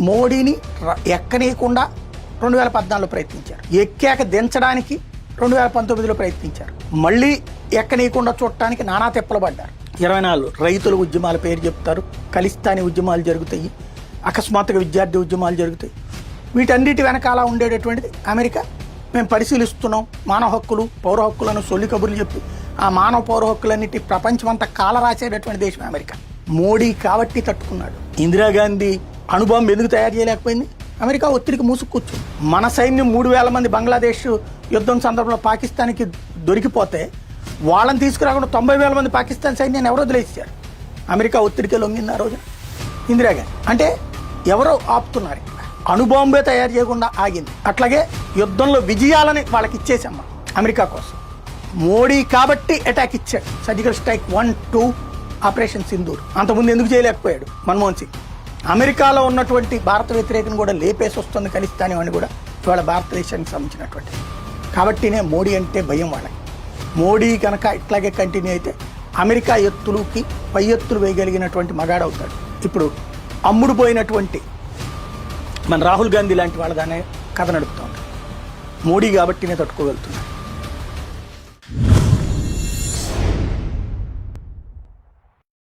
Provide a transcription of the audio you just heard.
మోడీని ర- ఎక్కనీయకుండా రెండు వేల పద్నాలుగులో ప్రయత్నించారు. ఎక్కాక దించడానికి రెండు వేల పంతొమ్మిదిలో ప్రయత్నించారు. మళ్ళీ ఎక్కనీయకుండా చూడటానికి నానా తెప్పలు పడ్డారు. ఇరవై నాలుగు రైతుల ఉద్యమాల పేరు చెప్తారు. ఖలిస్తానీ ఉద్యమాలు జరుగుతాయి. అకస్మాత్తుగా విద్యార్థి ఉద్యమాలు జరుగుతాయి. వీటన్నిటి వెనకాల ఉండేటటువంటిది అమెరికా. మేము పరిశీలిస్తున్నాం మానవ హక్కులు పౌర హక్కులను సొల్లి కబుర్లు చెప్పి ఆ మానవ పౌర హక్కులన్నిటి ప్రపంచమంతా కాల రాసేటటువంటి దేశం అమెరికా. మోడీ కాబట్టి తట్టుకున్నాడు. ఇందిరాగాంధీ అణుబాంబు ఎందుకు తయారు చేయలేకపోయింది? అమెరికా ఒత్తిడికి మూసుకొచ్చు మన సైన్యం మూడు వేల మంది బంగ్లాదేశ్ యుద్ధం సందర్భంలో పాకిస్తాన్కి దొరికిపోతే వాళ్ళని తీసుకురాకుండా తొంభై వేల మంది పాకిస్తాన్ సైన్యాన్ని ఎవరో వదిలేసారు అమెరికా ఒత్తిడికి లొంగింది ఆ రోజున. ఇందిరాగాంధీ అంటే ఎవరో ఆపుతున్నారు అణుబాంబే తయారు చేయకుండా ఆగింది. అట్లాగే యుద్ధంలో విజయాలని వాళ్ళకి ఇచ్చేసాం మనం అమెరికా కోసం. మోడీ కాబట్టి అటాక్ ఇచ్చాడు. Surgical strike one two operation Sindoor అంతకుముందు ఎందుకు చేయలేకపోయాడు? మన్మోహన్ సింగ్. అమెరికాలో ఉన్నటువంటి భారత వ్యతిరేకను కూడా లేపేసి వస్తుంది ఖలిస్తానీ అని కూడా ఇవాళ భారతదేశానికి సంబంధించినటువంటి. కాబట్టినే మోడీ అంటే భయం వాళ్ళకి. మోడీ కనుక ఇట్లాగే కంటిన్యూ అయితే అమెరికా ఎత్తులకి పై ఎత్తులు వేయగలిగినటువంటి మగాడవుతాడు. ఇప్పుడు అమ్ముడు పోయినటువంటి మన రాహుల్ గాంధీ లాంటి వాళ్ళగానే కథ నడుపుతూ ఉంటారు మోడీ కాబట్టినే తట్టుకోగలుగుతున్నాడు.